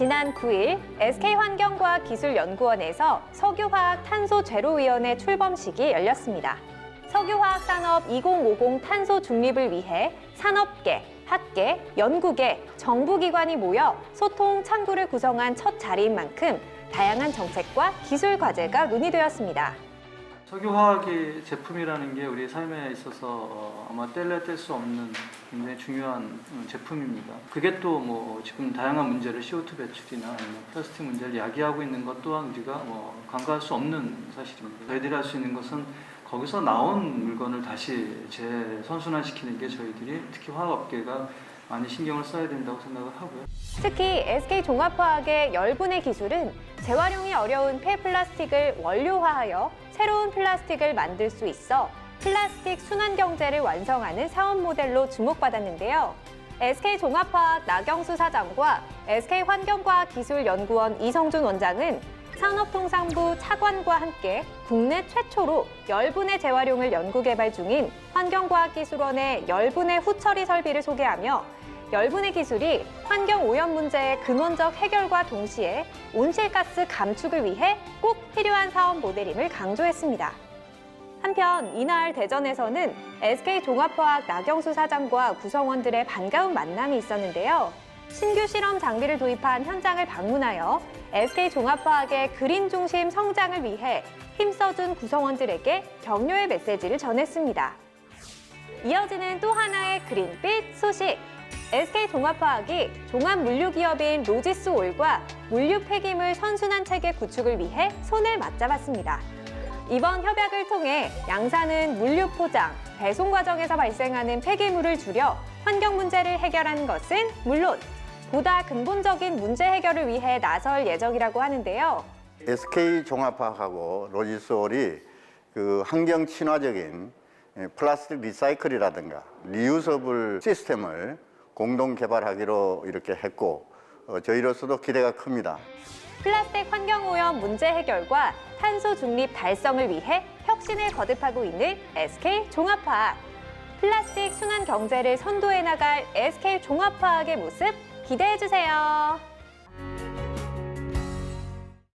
지난 9일 SK환경과학기술연구원에서 석유화학 탄소 제로위원회 출범식이 열렸습니다. 석유화학 산업 2050 탄소 중립을 위해 산업계, 학계, 연구계, 정부기관이 모여 소통 창구를 구성한 첫 자리인 만큼 다양한 정책과 기술 과제가 논의되었습니다. 석유화학의 제품이라는 게 우리 삶에 있어서 어, 아마 뗄래야 뗄수 없는 굉장히 중요한 음, 제품입니다. 그게 또 뭐 지금 다양한 문제를 CO2 배출이나 플라스틱 문제를 야기하고 있는 것 또한 우리가 뭐 간과할 수 없는 사실입니다. 저희들이 할 수 있는 것은 거기서 나온 물건을 다시 재선순환시키는 게 저희들이 특히 화학업계가 많이 신경을 써야 된다고 생각을 하고요. 특히 SK종합화학의 열분해 기술은 재활용이 어려운 폐플라스틱을 원료화하여 새로운 플라스틱을 만들 수 있어 플라스틱 순환 경제를 완성하는 사업 모델로 주목받았는데요. SK종합화학 나경수 사장과 SK환경과학기술연구원 이성준 원장은 산업통상부 차관과 함께 국내 최초로 열분해 재활용을 연구개발 중인 환경과학기술원의 열분해 후처리 설비를 소개하며 열분해 기술이 환경 오염 문제의 근원적 해결과 동시에 온실가스 감축을 위해 꼭 필요한 사업 모델임을 강조했습니다. 한편 이날 대전에서는 SK 종합화학 나경수 사장과 구성원들의 반가운 만남이 있었는데요. 신규 실험 장비를 도입한 현장을 방문하여 SK 종합화학의 그린 중심 성장을 위해 힘써준 구성원들에게 격려의 메시지를 전했습니다. 이어지는 또 하나의 그린빛 소식. SK 종합화학이 종합 물류기업인 로지스올과 물류 폐기물 선순환 체계 구축을 위해 손을 맞잡았습니다. 이번 협약을 통해 양사는 물류 포장, 배송 과정에서 발생하는 폐기물을 줄여 환경 문제를 해결하는 것은 물론 보다 근본적인 문제 해결을 위해 나설 예정이라고 하는데요. SK 종합화학하고 로지스올이 그 환경 친화적인 예, 플라스틱 리사이클이라든가 리유서블 시스템을 공동 개발하기로 이렇게 했고 어, 저희로서도 기대가 큽니다. 플라스틱 환경 오염 문제 해결과 탄소 중립 달성을 위해 혁신을 거듭하고 있는 SK 종합화학. 플라스틱 순환 경제를 선도해 나갈 SK 종합화학의 모습 기대해 주세요.